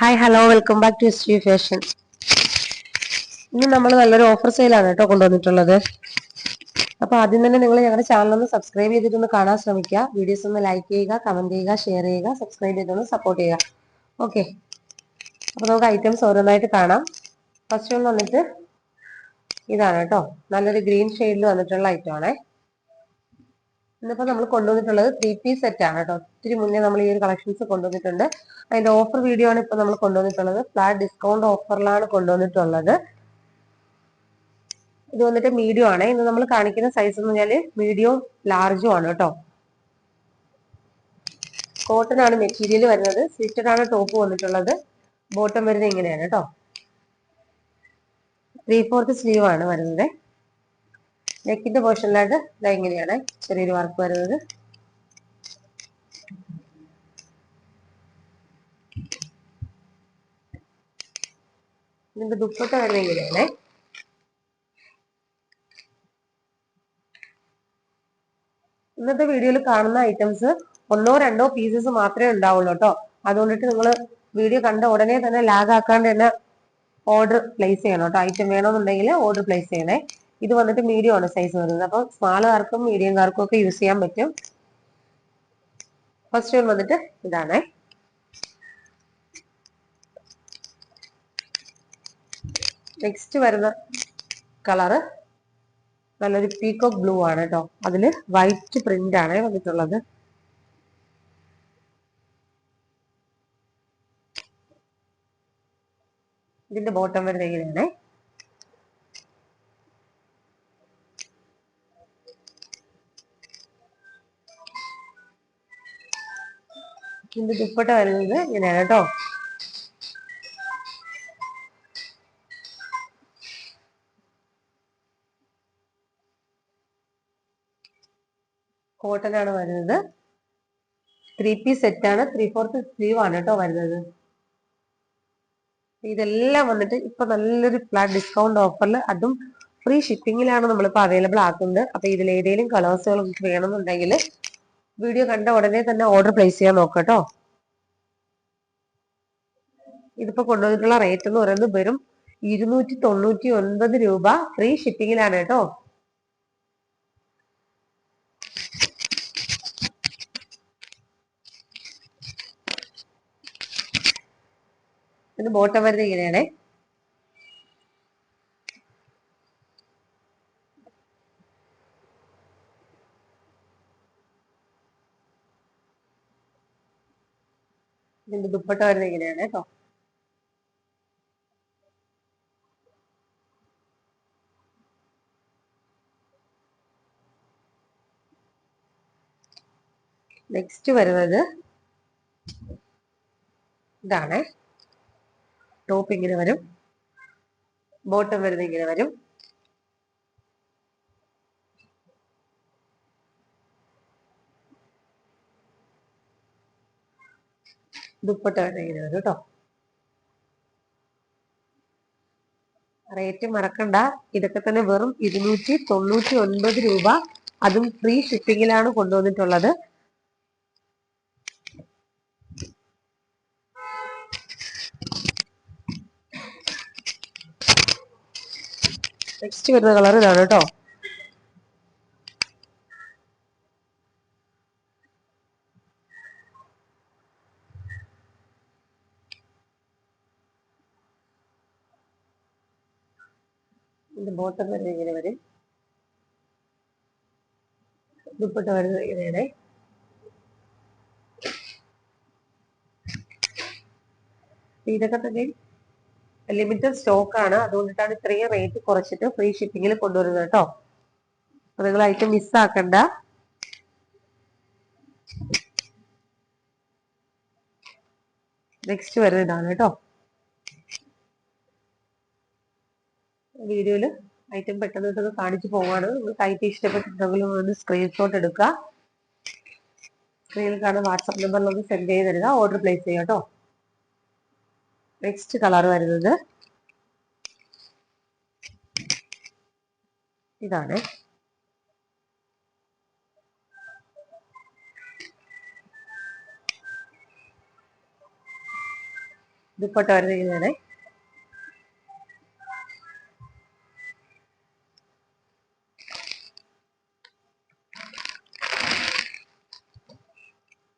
Hi hello welcome back to history fashion ഇന്ന് നമ്മൾ നല്ലൊരു ഓഫർ സെയിലാണ് കേട്ടോ കൊണ്ടുവന്നിട്ടുള്ളത്. അപ്പൊ ആദ്യം തന്നെ നിങ്ങൾ ഞങ്ങളുടെ ചാനൽ ഒന്ന് സബ്സ്ക്രൈബ് ചെയ്തിട്ടൊന്ന് കാണാൻ ശ്രമിക്കുക. വീഡിയോസ് ഒന്ന് ലൈക്ക് ചെയ്യുക കമന്റ് ചെയ്യുക ഷെയർ ചെയ്യുക സബ്സ്ക്രൈബ് ചെയ്തൊന്ന് സപ്പോർട്ട് ചെയ്യുക. ഓക്കെ അപ്പൊ നമുക്ക് ഐറ്റംസ് ഓരോന്നായിട്ട് കാണാം. ഫസ്റ്റ് ഒന്ന് വന്നിട്ട് ഇതാണ് കേട്ടോ. നല്ലൊരു ഗ്രീൻ ഷെയ്ഡിൽ വന്നിട്ടുള്ള ഐറ്റം ആണേ. ഇന്നിപ്പോ നമ്മൾ കൊണ്ടുവന്നിട്ടുള്ളത് ത്രീ പീസ് സെറ്റ് ആണ് കേട്ടോ. ഒത്തിരി മുന്നേ നമ്മൾ ഈ ഒരു കളക്ഷൻസ് കൊണ്ടുവന്നിട്ടുണ്ട്. അതിന്റെ ഓഫർ വീഡിയോ ആണ് ഇപ്പൊ നമ്മൾ കൊണ്ടുവന്നിട്ടുള്ളത്. ഫ്ലാറ്റ് ഡിസ്കൗണ്ട് ഓഫറിലാണ് കൊണ്ടുവന്നിട്ടുള്ളത്. ഇത് വന്നിട്ട് മീഡിയം ആണ്. ഇന്ന് നമ്മൾ കാണിക്കുന്ന സൈസ് എന്ന് പറഞ്ഞാൽ മീഡിയവും ലാർജും ആണ് കേട്ടോ. കോട്ടൺ ആണ് മെറ്റീരിയൽ വരുന്നത്. സ്റ്റിച്ചഡ് ആണ് ടോപ്പ് വന്നിട്ടുള്ളത്. ബോട്ടം വരുന്നത് ഇങ്ങനെയാണ് കേട്ടോ. ത്രീ ഫോർത്ത് സ്ലീവ് ആണ് വരുന്നത്. നെക്കിന്റെ പോർഷനിലായിട്ട് ഇതാ ഇങ്ങനെയാണ് ചെറിയൊരു വർക്ക് വരുന്നത്. ഇതിന്റെ ദുപ്പട്ട വരുന്നത് ഇങ്ങനെയാണ്. ഇന്നത്തെ വീഡിയോയിൽ കാണുന്ന ഐറ്റംസ് ഒന്നോ രണ്ടോ പീസസ് മാത്രമേ ഉണ്ടാവുള്ളൂ കേട്ടോ അതുകൊണ്ടിട്ട് നിങ്ങൾ വീഡിയോ കണ്ട ഉടനെ തന്നെ ലാഗ് ആക്കാണ്ട് തന്നെ ഓർഡർ പ്ലേസ് ചെയ്യണം കേട്ടോ ഐറ്റം വേണമെന്നുണ്ടെങ്കിൽ ഓർഡർ പ്ലേസ് ചെയ്യണേ. ഇത് വന്നിട്ട് മീഡിയം ആണ് സൈസ് വരുന്നത് അപ്പം സ്മാളുകാർക്കും മീഡിയംകാർക്കും ഒക്കെ യൂസ് ചെയ്യാൻ പറ്റും. ഫസ്റ്റ് വൺ വന്നിട്ട് ഇതാണ്. നെക്സ്റ്റ് വരുന്ന കളറ് നല്ലൊരു പീക്കോക്ക് ബ്ലൂ ആണ് കേട്ടോ അതിൽ വൈറ്റ് പ്രിന്റ് ആണ് വന്നിട്ടുള്ളത്. ഇതിന്റെ ബോട്ടം വരുന്ന എങ്ങനെയാണേ? ഇതിന്റെ ദുപ്പട്ട വരുന്നത് ഇങ്ങനെയാണ് കേട്ടോ. കോട്ടനാണ് വരുന്നത്. ത്രീ പീസ് സെറ്റ് ആണ്. ത്രീ ഫോർത്ത് സ്ലീവ് ആണ് കേട്ടോ വരുന്നത്. ഇതെല്ലാം വന്നിട്ട് ഇപ്പൊ നല്ലൊരു ഫ്ലാറ്റ് ഡിസ്കൗണ്ട് ഓഫറിൽ അതും ഫ്രീ ഷിപ്പിംഗിലാണ് നമ്മളിപ്പോൾ അവൈലബിൾ ആക്കുന്നത്. അപ്പൊ ഇതിൽ ഏതെങ്കിലും കളേഴ്സുകൾ വേണമെന്നുണ്ടെങ്കിൽ വീഡിയോ കണ്ട ഉടനെ തന്നെ ഓർഡർ പ്ലേസ് ചെയ്യാൻ നോക്കട്ടോ. ഇതിപ്പോ കൊണ്ടുവന്നിട്ടുള്ള റേറ്റ് എന്ന് പറയുന്നത് വെറും ഇരുന്നൂറ്റി തൊണ്ണൂറ്റി ഒൻപത് രൂപ ഫ്രീ ഷിപ്പിംഗിലാണ് കേട്ടോ. ഇത് ബോട്ടം വരുന്നത് ഇങ്ങനെയാണേ. ഇതിന്റെ ദുപ്പട്ട വരുന്നത് ഇങ്ങനെയാണ് കേട്ടോ. നെക്സ്റ്റ് വരുന്നത് ഇതാണ്. ടോപ്പ് ഇങ്ങനെ വരും. ബോട്ടം വരുന്നത് ഇങ്ങനെ വരും. ദുപ്പട്ട വരുന്നത് ഇങ്ങനെ വരും കേട്ടോ. റേറ്റ് മറക്കണ്ട. ഇതൊക്കെ തന്നെ വെറും ഇരുന്നൂറ്റി തൊണ്ണൂറ്റി ഒൻപത് രൂപ. അതും ഫ്രീ ഷിപ്പിങ്ങിലാണ് കൊണ്ടുവന്നിട്ടുള്ളത്. നെക്സ്റ്റ് വരുന്ന കളർ ഇതാണ് കേട്ടോ. ഇതിന്റെ ബോട്ടം വരെ ഇങ്ങനെ വരും. ദുപ്പട്ട വരുന്നത് ഇങ്ങനെയാണ്. ഇതൊക്കെ തന്നെ ലിമിറ്റഡ് സ്റ്റോക്ക് ആണ്. അതുകൊണ്ടിട്ടാണ് ഇത്രയും റേറ്റ് കുറച്ചിട്ട് ഫ്രീ ഷിപ്പിംഗിൽ കൊണ്ടുവരുന്നത് കേട്ടോ. അപ്പൊ നിങ്ങൾ ഐറ്റം മിസ്സാക്കണ്ട നെക്സ്റ്റ് വരുന്നത് ഇതാണ് കേട്ടോ. വീഡിയോയിൽ ഐറ്റം പെട്ടെന്ന് പെട്ടെന്ന് കാണിച്ചു പോവാണ്. നിങ്ങൾക്ക് ഐറ്റം ഇഷ്ടപ്പെട്ടിട്ടുണ്ടെങ്കിലും സ്ക്രീൻഷോട്ട് എടുക്കുക. സ്ക്രീനിൽ കാണുന്ന വാട്സപ്പ് നമ്പറിലൊന്ന് സെൻഡ് ചെയ്ത് തരിക. ഓർഡർ പ്ലേസ് ചെയ്യാം കേട്ടോ. നെക്സ്റ്റ് കളർ വരുന്നത് ഇതാണ്. ദുപ്പട്ട വരുന്നതാണ്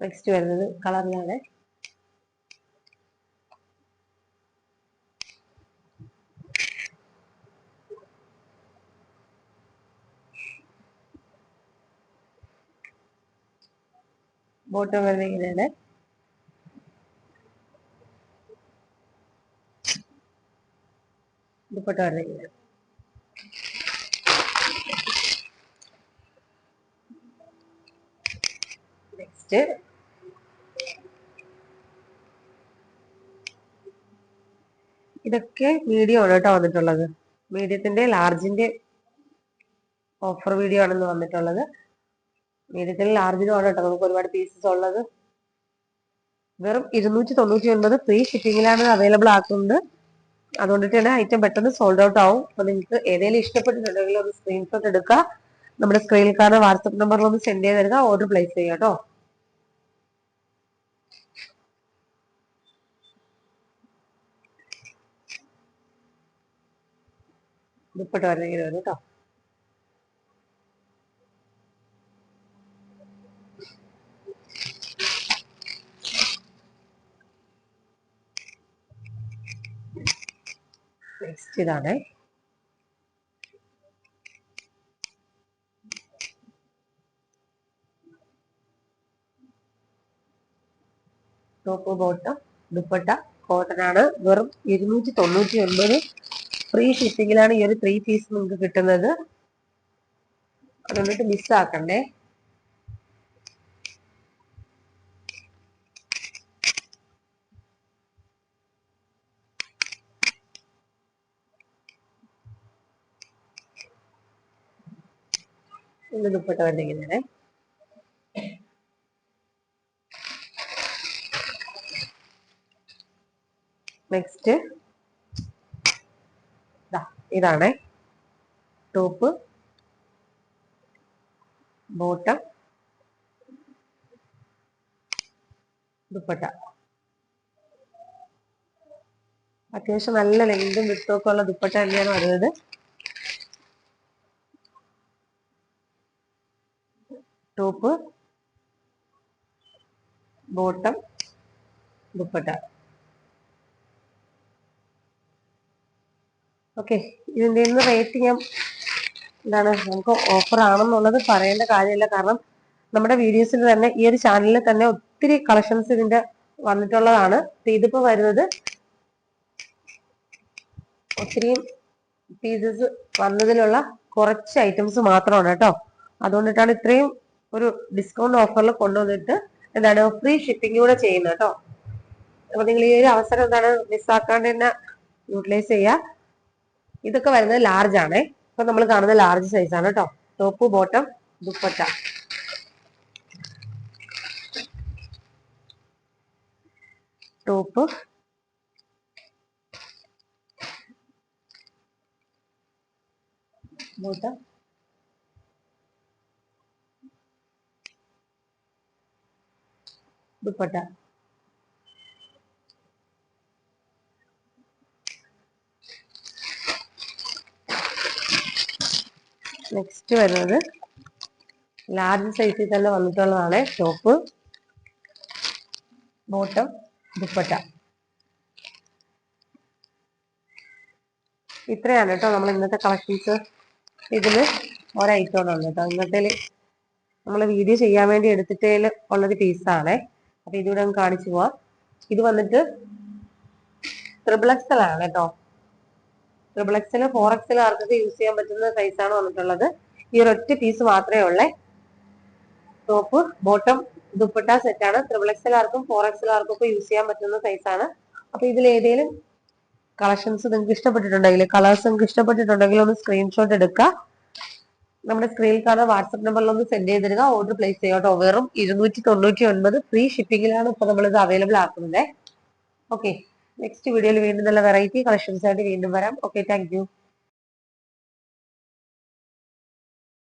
നെക്സ്റ്റ് വരുന്നത് കളറിലാണ് ബോട്ടം വരുന്നത് ഇങ്ങനെയാണ്. ദുപ്പട്ട വരുന്നത് ഇങ്ങനെ. നെക്സ്റ്റ് ഇതൊക്കെ മീഡിയം ആണ് കേട്ടോ വന്നിട്ടുള്ളത്. മീഡിയത്തിന്റെ ലാർജിന്റെ ഓഫർ വീഡിയോ ആണെന്ന് വന്നിട്ടുള്ളത്. മീഡിയത്തിൽ ലാർജിനും ആണ് കേട്ടോ. നമുക്ക് ഒരുപാട് പീസസ് ഉള്ളത്. വെറും ഇരുന്നൂറ്റി തൊണ്ണൂറ്റി ഒൻപത് ഫ്രീ ഷിപ്പിങ്ങിലാണ് അവൈലബിൾ ആക്കുന്നത്. അതുകൊണ്ടിട്ട് തന്നെ ഐറ്റം പെട്ടെന്ന് സോൾഡ് ഔട്ട് ആവും. അപ്പൊ നിങ്ങൾക്ക് ഏതെങ്കിലും ഇഷ്ടപ്പെട്ടിട്ടുണ്ടെങ്കിൽ ഒന്ന് സ്ക്രീൻഷോട്ട് എടുക്കുക. നമ്മുടെ സ്ക്രീനിൽ കാണുന്ന വാട്സപ്പ് നമ്പറിൽ ഒന്ന് സെൻഡ് ചെയ്ത് തരിക. ഓർഡർ പ്ലേസ് ചെയ്യാം കേട്ടോ. ദുപ്പട്ട വരണമെങ്കിൽ വരും കേട്ടോ നെക്സ്റ്റ് ഇതാണ്. ടോപ്പ് ബോട്ടം ദുപ്പട്ട കോട്ടൺ ആണ്. വെറും ഇരുന്നൂറ്റി തൊണ്ണൂറ്റി ഒൻപത് ഫ്രീ ഷിപ്പിങ്ങിലാണ് ഈ ഒരു ത്രീ പീസ് നിങ്ങൾക്ക് കിട്ടുന്നത്. അതുകൊണ്ടിട്ട് മിസ്സാക്കണ്ടേ ഇന്ന് ദുപ്പട്ട വന്നിങ്ങനെ നെക്സ്റ്റ് ഇതാണ്. ടോപ്പ്. ബോട്ടം. ദുപ്പട്ട. അത്യാവശ്യം നല്ല ലെങ്തും വിട്ടൊക്കെ ഉള്ള ദുപ്പട്ട തന്നെയാണ് വരുന്നത്. ടോപ്പ്. ബോട്ടം. ദുപ്പട്ട. ഓക്കെ. ഇതിന്റെ ഇന്ന് റേറ്റ് ഞാൻ എന്താണ് നമുക്ക് ഓഫർ ആണെന്നുള്ളത് പറയേണ്ട കാര്യമില്ല. കാരണം നമ്മുടെ വീഡിയോസിൽ തന്നെ ഈ ഒരു ചാനലിൽ തന്നെ ഒത്തിരി കളക്ഷൻസ് ഇതിന്റെ വന്നിട്ടുള്ളതാണ്. ഇതിപ്പോ വരുന്നത് ഒത്തിരി പീസസ് വന്നതിലുള്ള കുറച്ച് ഐറ്റംസ് മാത്രമാണ് കേട്ടോ. അതുകൊണ്ടിട്ടാണ് ഇത്രയും ഒരു ഡിസ്കൗണ്ട് ഓഫറിൽ കൊണ്ടുവന്നിട്ട് എന്താണ് ഫ്രീ ഷിപ്പിംഗ് കൂടെ ചെയ്യുന്നത് കേട്ടോ. അപ്പൊ നിങ്ങൾ ഈ ഒരു അവസരം എന്താണ് മിസ്സാക്കാണ്ട് തന്നെ യൂട്ടിലൈസ് ചെയ്യുക ഇതൊക്കെ വരുന്നത് ലാർജ് ആണ്. ഇപ്പൊ നമ്മൾ കാണുന്നത് ലാർജ് സൈസ് ആണ് കേട്ടോ top bottom dupatta. Top bottom dupatta. Next വരുന്നത് ലാർജ് സൈസിൽ തന്നെ വന്നിട്ടുള്ളതാണ് ടോപ്പ് ബോട്ടം ദുപ്പട്ട. ഇത്രയാണ് കേട്ടോ നമ്മൾ ഇന്നത്തെ കളക്ഷൻസ് ഇതിൽ ഒരൈറ്റമാണ് കേട്ടോ. ഇന്നത്തെ നമ്മൾ വീഡിയോ ചെയ്യാൻ വേണ്ടി എടുത്തിട്ടേൽ ഉള്ളൊരു പീസാണേ അപ്പൊ ഇതിവിടെ കാണിച്ചു പോവാം. ഇത് വന്നിട്ട് ത്രിബിളക്സലാണ് കേട്ടോ. ട്രിപ്പിൾ എക്സൽ ഫോർ എക്സിന് ആർക്കൊക്കെ യൂസ് ചെയ്യാൻ പറ്റുന്ന സൈസാണ് വന്നിട്ടുള്ളത്. ഈ ഒരൊറ്റ പീസ് മാത്രമേ ഉള്ളേ. ടോപ്പ് ബോട്ടം ദുപ്പട്ട സെറ്റ് ആണ്. എക്സൽ ആർക്കും ഫോർ എക്സൽ ആർക്കും ഒക്കെ യൂസ് ചെയ്യാൻ പറ്റുന്ന സൈസ് ആണ്. അപ്പൊ ഇതിൽ ഏതെങ്കിലും കളക്ഷൻസ് നിങ്ങൾക്ക് ഇഷ്ടപ്പെട്ടിട്ടുണ്ടെങ്കിൽ കളേഴ്സ് നിങ്ങൾക്ക് ഇഷ്ടപ്പെട്ടിട്ടുണ്ടെങ്കിൽ ഒന്ന് സ്ക്രീൻഷോട്ട് എടുക്കുക. നമ്മുടെ സ്ക്രീനിൽ കാണുന്ന വാട്സപ്പ് നമ്പറിൽ ഒന്ന് സെൻഡ് തരിക ഓർഡർ പ്ലേസ് ചെയ്യാട്ടോ. വെറും ഇരുന്നൂറ്റി തൊണ്ണൂറ്റി ഒൻപത് ഫ്രീ ഷിപ്പിംഗിലാണ് ഇപ്പൊ നമ്മൾ ഇത് അവൈലബിൾ ആക്കുന്നത്. ഓക്കെ നെക്സ്റ്റ് വീഡിയോയിൽ വീണ്ടും നല്ല വെറൈറ്റി കളക്ഷൻസ് ആയിട്ട് വീണ്ടും വരാം. Okay thank